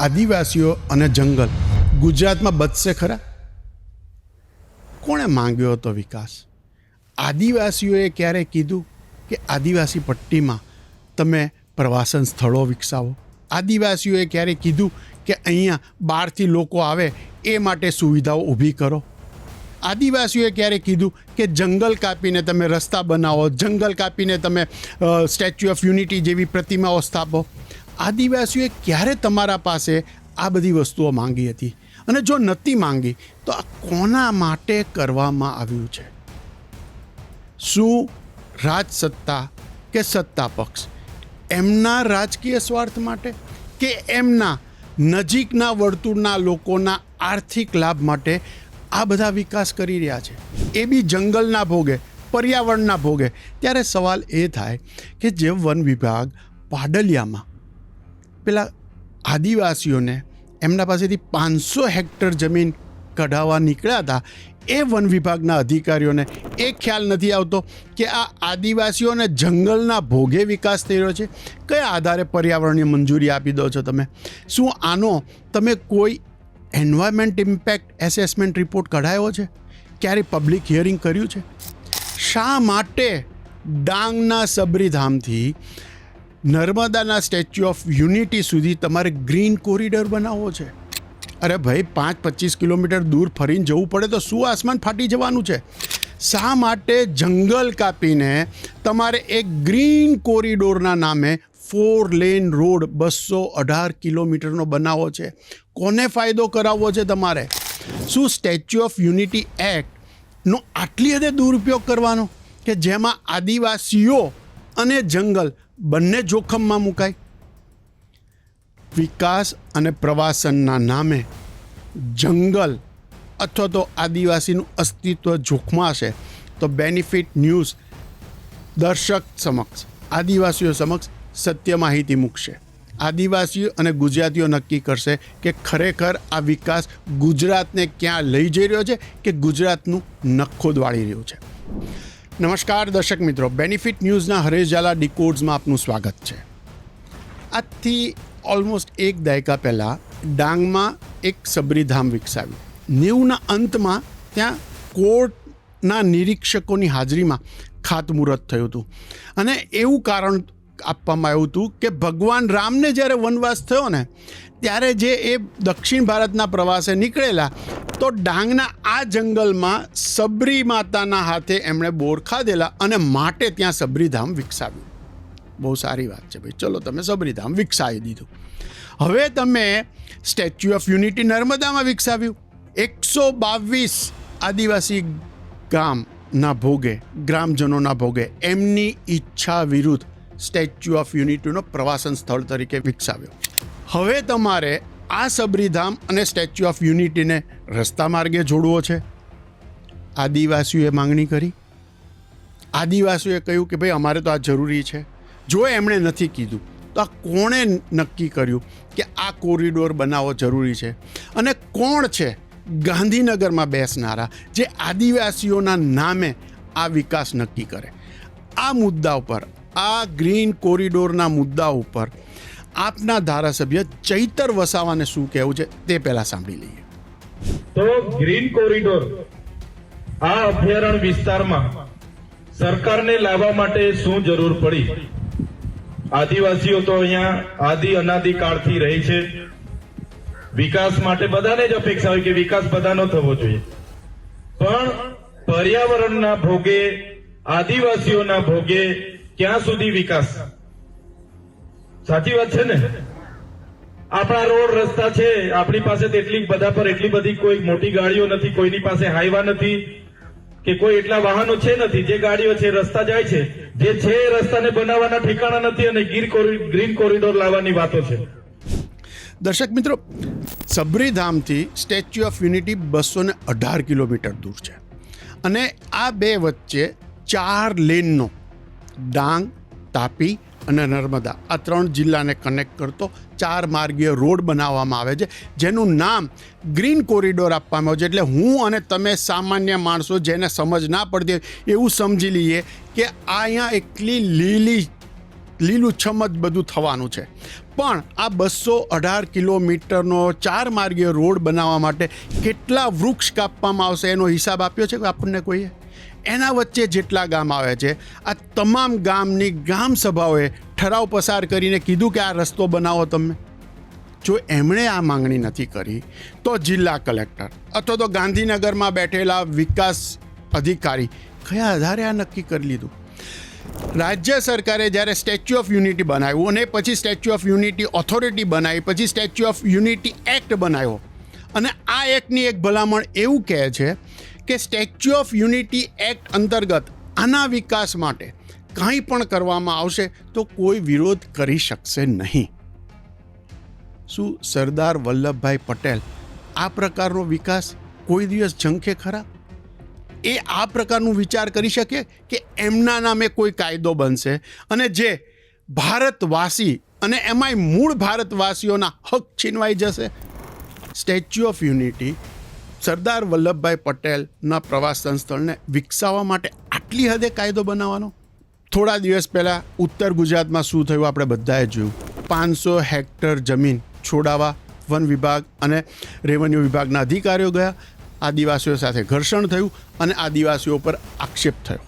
આદિવાસીઓ અને જંગલ. ગુજરાતમાં બચશે ખરા? કોણે માંગ્યો હતો વિકાસ? આદિવાસીઓએ ક્યારે કીધું કે આદિવાસી પટ્ટીમાં તમે પ્રવાસન સ્થળો વિકસાવો? આદિવાસીઓએ ક્યારે કીધું કે અહીંયા બહારથી લોકો આવે, એ માટે સુવિધાઓ ઊભી કરો? આદિવાસીઓએ ક્યારે કીધું કે જંગલ કાપીને તમે રસ્તા બનાવો, જંગલ કાપીને તમે સ્ટેચ્યુ ઓફ યુનિટી જેવી પ્રતિમાઓ સ્થાપો? આદિવાસીઓએ ક્યારે તમારા પાસે આ બધી વસ્તુઓ માંગી હતી? અને જો નહોતી માંગી, તો આ કોના માટે કરવામાં આવ્યું છે? શું રાજસત્તા કે સત્તા પક્ષ એમના રાજકીય સ્વાર્થ માટે કે એમના નજીકના વર્તુળના લોકોના આર્થિક લાભ માટે આ બધા વિકાસ કરી રહ્યા છે? એ બી જંગલના ભોગે, પર્યાવરણના ભોગે. ત્યારે સવાલ એ થાય કે જે વન વિભાગ પાડલિયામાં પેલા આદિવાસીઓને એમના પાસેથી પાંચસો હેક્ટર જમીન કઢાવવા નીકળ્યા હતા. એ વન વિભાગના અધિકારીઓને એ ખ્યાલ નથી આવતો કે આ આદિવાસીઓને જંગલના ભોગે વિકાસ થઈ રહ્યો છે. કયા આધારે પર્યાવરણની મંજૂરી આપી દો છો તમે? શું આનો તમે કોઈ એન્વાયરમેન્ટ ઇમ્પેક્ટ એસેસમેન્ટ રિપોર્ટ કઢાયો છે? ક્યારે પબ્લિક હિયરિંગ કર્યું છે? શા માટે ડાંગના સબરીધામથી નર્મદાના સ્ટેચ્યુ ઓફ યુનિટી સુધી તમારે ગ્રીન કોરિડોર બનાવવો છે. અરે ભાઈ, પાંચ પચીસ કિલોમીટર દૂર ફરીને જવું પડે તો શું આસમાન ફાટી જવાનું છે? શા માટે જંગલ કાપીને તમારે એક ગ્રીન કોરિડોરના નામે ફોર લેન રોડ બસો અઢાર કિલોમીટરનો બનાવવો છે? કોને ફાયદો કરાવવો છે તમારે? શું સ્ટેચ્યુ ઓફ યુનિટી એક્ટનો આટલી હદે દુરુપયોગ કરવાનો? કે જેમાં આદિવાસીઓ અને જંગલ બંને જોખમમાં મુકાય. વિકાસ અને પ્રવાસનના નામે જંગલ અથવા તો આદિવાસીનું અસ્તિત્વ જોખમાશે તો બેનિફિટ ન્યૂઝ દર્શક સમક્ષ, આદિવાસીઓ સમક્ષ સત્ય માહિતી મૂકશે. આદિવાસીઓ અને ગુજરાતીઓ નક્કી કરશે કે ખરેખર આ વિકાસ ગુજરાતને ક્યાં લઈ જઈ રહ્યો છે કે ગુજરાતનું નખોદ વાળી રહ્યું છે. નમસ્કાર દર્શક મિત્રો. બેનિફિટ ન્યૂઝના હરેશ ઝાલા ડીકોડ્સમાં આપનું સ્વાગત છે. આજથી ઓલમોસ્ટ એક દાયકા પહેલાં ડાંગમાં એક સબરીધામ વિકસાવ્યું. નેવુંના અંતમાં ત્યાં કોર્ટના નિરીક્ષકોની હાજરીમાં ખાતમુહૂર્ત થયું હતું. અને એવું કારણ આપવામાં આવ્યું હતું કે ભગવાન રામને જ્યારે વનવાસ થયો ને ત્યારે જે એ દક્ષિણ ભારતના પ્રવાસે નીકળેલા, તો ડાંગના આ જંગલમાં સબરી માતાના હાથે એમણે બોર ખાધેલા અને માટે ત્યાં સબરીધામ વિકસાવ્યું. બહુ સારી વાત છે ભાઈ. ચલો તમે સબરીધામ વિકસાવી દીધું. હવે તમે સ્ટેચ્યુ ઓફ યુનિટી નર્મદામાં વિકસાવ્યું. એકસો બાવીસ આદિવાસી ગામના ભોગે, ગ્રામજનોના ભોગે એમની ઈચ્છા વિરુદ્ધ સ્ટેચ્યુ ઓફ યુનિટીનો પ્રવાસન સ્થળ તરીકે વિકસાવ્યો. હવે તમારે આ સબરીધામ અને સ્ટેચ્યુ ઓફ યુનિટીને રસ્તા માર્ગે જોડવો છે. આદિવાસીઓએ માંગણી કરી. આદિવાસીઓએ કહ્યું કે ભાઈ, અમારે તો આ જરૂરી છે. જો એમણે નથી કીધું, તો આ કોણે નક્કી કર્યું કે આ કોરિડોર બનાવવો જરૂરી છે? અને કોણ છે ગાંધીનગરમાં બેસનારા જે આદિવાસીઓના નામે આ વિકાસ નક્કી કરે? આ મુદ્દા ઉપર, આ ગ્રીન કોરિડોરના મુદ્દા ઉપર આપના ધારાસભ્ય ચૈતર વસાવાને શું કહેવું છે તે પહેલા સાંભળી લઈએ. તો ગ્રીન કોરિડોર આ અભયારણ્ય વિસ્તારમાં સરકારને લાવવા માટે શું જરૂર પડી? આદિવાસીઓ તો અહીંયા આદિ અનાદિ કાળથી રહી છે. વિકાસ માટે બધાને જ અપેક્ષા હોય કે વિકાસ બધાનો થવો જોઈએ. પણ પર્યાવરણના ભોગે, આદિવાસીઓના ભોગે ક્યાં સુધી વિકાસ? સાચી વાત છે ને? આપણા રોડ રસ્તા છે, આપણી પાસે તેટલી બધા પર એટલી બધી કોઈ મોટી ગાડીઓ નથી, કોઈની પાસે હાઈવા નથી, કે કોઈ એટલા વાહનો છે નથી, જે ગાડીઓ છે, રસ્તા જાય છે, જે છે રસ્તાને બનાવવાના ઠેકાણા નથી અને ગીર ગ્રીન કોરિડોર લાવવાની વાતો છે. દર્શક મિત્રો, સબરીધામથી સ્ટેચ્યુ ઓફ યુનિટી બસો ને અઢાર કિલોમીટર દૂર છે. અને આ બે વચ્ચે ચાર લેનનો ડાંગ, તાપી અને નર્મદા. આ ત્રણ જિલ્લાને કનેક્ટ કરતો ચાર માર્ગીય રોડ બનાવવામાં આવે છે, જેનું નામ ગ્રીન કોરિડોર આપવામાં આવે છે. એટલે હું અને તમે સામાન્ય માણસો જેને સમજ ના પડતી એવું સમજી લઈએ કે આ અહીંયા એટલી લીલી લીલુંછમ જ બધું થવાનું છે. પણ આ બસો અઢાર કિલોમીટરનો ચાર માર્ગીય રોડ બનાવવા માટે કેટલા વૃક્ષ કાપવામાં આવશે એનો હિસાબ આપ્યો છે? આપણને કોઈએ? એના વચ્ચે જેટલા ગામ આવે છે, આ તમામ ગામની ગામ સભાઓએ ઠરાવ પસાર કરીને કીધું કે આ રસ્તો બનાવો તમે. જો એમણે આ માંગણી નથી કરી, તો જિલ્લા કલેક્ટર અથવા તો ગાંધીનગરમાં બેઠેલા વિકાસ અધિકારી કયા આધારે આ નક્કી કરી લીધું? રાજ્ય સરકારે જ્યારે સ્ટેચ્યુ ઓફ યુનિટી બનાવ્યું અને પછી સ્ટેચ્યુ ઓફ યુનિટી ઓથોરિટી બનાવી, પછી સ્ટેચ્યુ ઓફ યુનિટી એક્ટ બનાવ્યો. અને આ એક્ટની એક ભલામણ એવું કહે છે કે સ્ટેચ્યુ ઓફ યુનિટી એક્ટ અંતર્ગત આના વિકાસ માટે કંઈ પણ કરવામાં આવશે તો કોઈ વિરોધ કરી શકશે નહીં. શું સરદાર વલ્લભભાઈ પટેલ આ પ્રકારનો વિકાસ કોઈ દિવસ ઝંખે ખરા? એ આ પ્રકારનું વિચાર કરી શકે કે એમના નામે કોઈ કાયદો બનશે અને જે ભારતવાસી અને એમાંય મૂળ ભારતવાસીઓના હક છીનવાઈ જશે? Statue of unity Sardar Vallabhbhai પટેલના પ્રવાસન સ્થળને વિકસાવવા માટે આટલી હદે કાયદો બનાવવાનો? થોડા દિવસ પહેલાં ઉત્તર ગુજરાતમાં શું થયું આપણે બધાએ જોયું. પાંચસો હેક્ટર જમીન છોડાવા વન વિભાગ અને રેવન્યુ વિભાગના અધિકારીઓ ગયા. આદિવાસીઓ સાથે ઘર્ષણ થયું અને આદિવાસીઓ પર આક્ષેપ થયો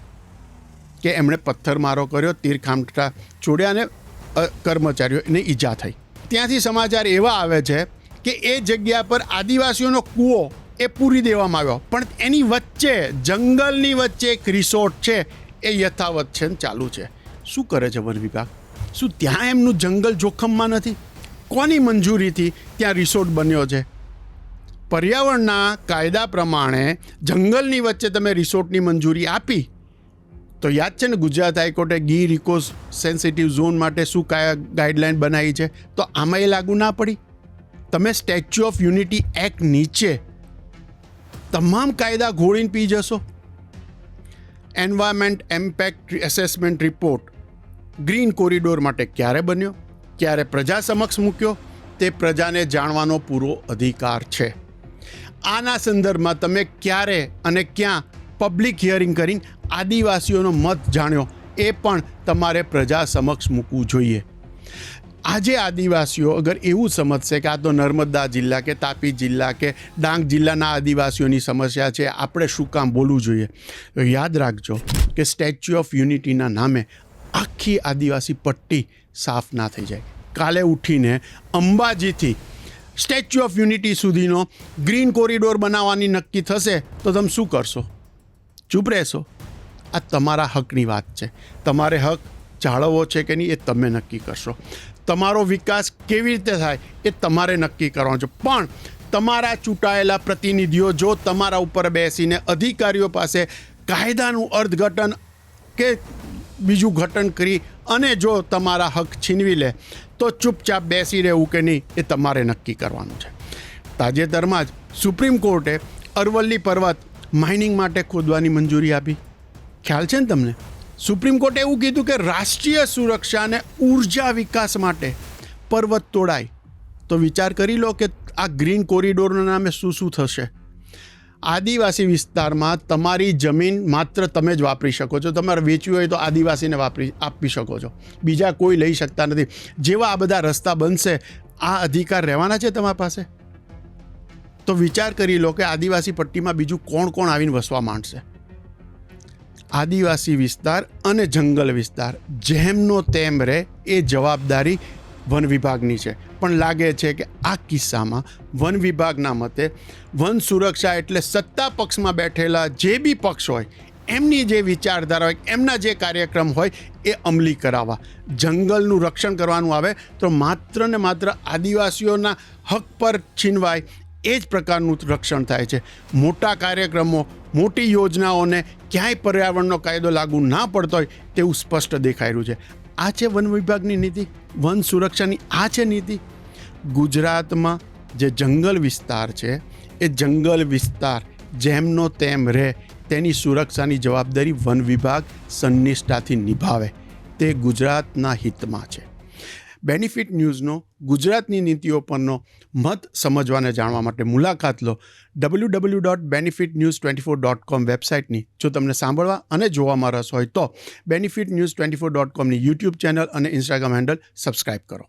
કે એમણે પથ્થરમારો કર્યો તીરખામઠા છોડ્યા અને કર્મચારીઓને ઈજા થઈ. ત્યાંથી સમાચાર એવા આવે છે કે એ જગ્યા પર આદિવાસીઓનો કૂવો એ પૂરી દેવામાં આવ્યો. પણ એની વચ્ચે, જંગલની વચ્ચે એક રિસોર્ટ છે, એ યથાવત છે ને ચાલુ છે. શું કરે છે વન વિભાગ? શું ત્યાં એમનું જંગલ જોખમમાં નથી? કોની મંજૂરીથી ત્યાં રિસોર્ટ બન્યો છે? પર્યાવરણના કાયદા પ્રમાણે જંગલની વચ્ચે તમે રિસોર્ટની મંજૂરી આપી, તો યાદ છે ને ગુજરાત હાઈકોર્ટે ગીર ઇકોસ સેન્સિટિવ ઝોન માટે શું કયા, ગાઈડલાઈન બનાવી છે? તો આમાં એ લાગુ ના પડી. તમે સ્ટેચ્યુ ઓફ યુનિટી એક્ટ નીચે તમામ કાયદા ઘોળીને પી જશો. Environment impact assessment report green corridor માટે ક્યારે બન્યો? ક્યારે પ્રજા સમક્ષ મૂક્યો? તે પ્રજાને જાણવાનો પૂરો અધિકાર છે. આના સંદર્ભમાં તમે ક્યારે અને ક્યાં પબ્લિક હિયરિંગ કરીને આદિવાસીઓનો મત જાણ્યો, એ પણ તમારે પ્રજા સમક્ષ મૂકવું જોઈએ. આજે આદિવાસીઓ, અગર એવું સમજશે કે આ તો નર્મદા જિલ્લા કે તાપી જિલ્લા કે ડાંગ જિલ્લાના આદિવાસીઓની સમસ્યા છે, આપણે શું કામ બોલવું જોઈએ? તો યાદ રાખજો કે સ્ટેચ્યુ ઓફ યુનિટીના નામે આખી આદિવાસી પટ્ટી સાફ ના થઈ જાય. કાલે ઉઠીને અંબાજીથી સ્ટેચ્યુ ઓફ યુનિટી સુધીનો ગ્રીન કોરિડોર બનાવવાની નક્કી થશે, તો તમે શું કરશો? ચૂપ રહેશો? આ તમારા હકની વાત છે. તમારે હક જાળવવો છે કે નહીં એ તમે નક્કી કરશો. તમારો વિકાસ કેવી રીતે થાય એ તમારે નક્કી કરવાનો છે. પણ તમારા ચૂંટાયેલા પ્રતિનિધિઓ જો તમારા ઉપર બેસીને અધિકારીઓ પાસે કાયદાનું અર્થઘટન કે બીજું ઘટન કરી અને જો તમારા હક છીનવી લે, તો ચૂપચાપ બેસી રહેવું કે નહીં એ તમારે નક્કી કરવાનું છે. તાજેતરમાં જ સુપ્રીમ કોર્ટે અરવલ્લી પર્વત માઇનિંગ માટે ખોદવાની મંજૂરી આપી. ખ્યાલ છે ને તમને? સુપ્રીમ કોર્ટે એવું કીધું કે રાષ્ટ્રીય સુરક્ષા અને ઊર્જા વિકાસ માટે પર્વત તોડાય. તો વિચાર કરી લો કે આ ગ્રીન કોરિડોરના નામે શું શું થશે. આદિવાસી વિસ્તારમાં તમારી જમીન માત્ર તમે જ વાપરી શકો છો. તમારે વેચવી હોય તો આદિવાસીને વાપરી, આપી શકો છો. બીજા કોઈ લઈ શકતા નથી. જેવા આ બધા રસ્તા બનશે, આ અધિકાર રહેવાના છે તમારી પાસે? તો વિચાર કરી લો કે આદિવાસી પટ્ટીમાં બીજું કોણ કોણ આવીને વસવા માંડશે? આદિવાસી વિસ્તાર અને જંગલ વિસ્તાર. જેમનો તેમ રહે એ જવાબદારી વન વિભાગની છે. પણ લાગે છે કે આ કિસ્સામાં વન વિભાગના મતે વન સુરક્ષા એટલે સત્તા પક્ષમાં બેઠેલા જે બી પક્ષ હોય, એમની જે વિચારધારા હોય, એમના જે કાર્યક્રમ હોય, એ અમલી કરાવવા. જંગલનું રક્ષણ કરવાનું આવે તો માત્ર ને માત્ર આદિવાસીઓના હક પર છીનવાય, એ જ પ્રકારનું રક્ષણ થાય છે. મોટા કાર્યક્રમો મોટી યોજનાઓને ક્યાંય પર્યાવરણનો કાયદો લાગુ ના પડતો હોય તેવું સ્પષ્ટ દેખાઈ રહ્યું છે. આ છે વન વિભાગની નીતિ? વન સુરક્ષાની આ છે નીતિ? ગુજરાતમાં જે જંગલ વિસ્તાર છે, એ જંગલ વિસ્તાર જેમનો તેમ રહે તેની સુરક્ષાની જવાબદારી વન વિભાગ સંનિષ્ઠાથી નિભાવે. તે ગુજરાતના હિતમાં છે. બેનિફિટ ન્યૂઝનો ગુજરાતની નીતિઓ પરનો મત સમજવાને જાણવા માટે મુલાકાત લો W W dot benefit news twenty four dot com વેબસાઇટની. જો તમને સાંભળવા અને જોવામાં રસ હોય તો benefit news twenty four dot કોમની YouTube channel અને ઇન્સ્ટાગ્રામ હેન્ડલ સબસ્ક્રાઇબ કરો.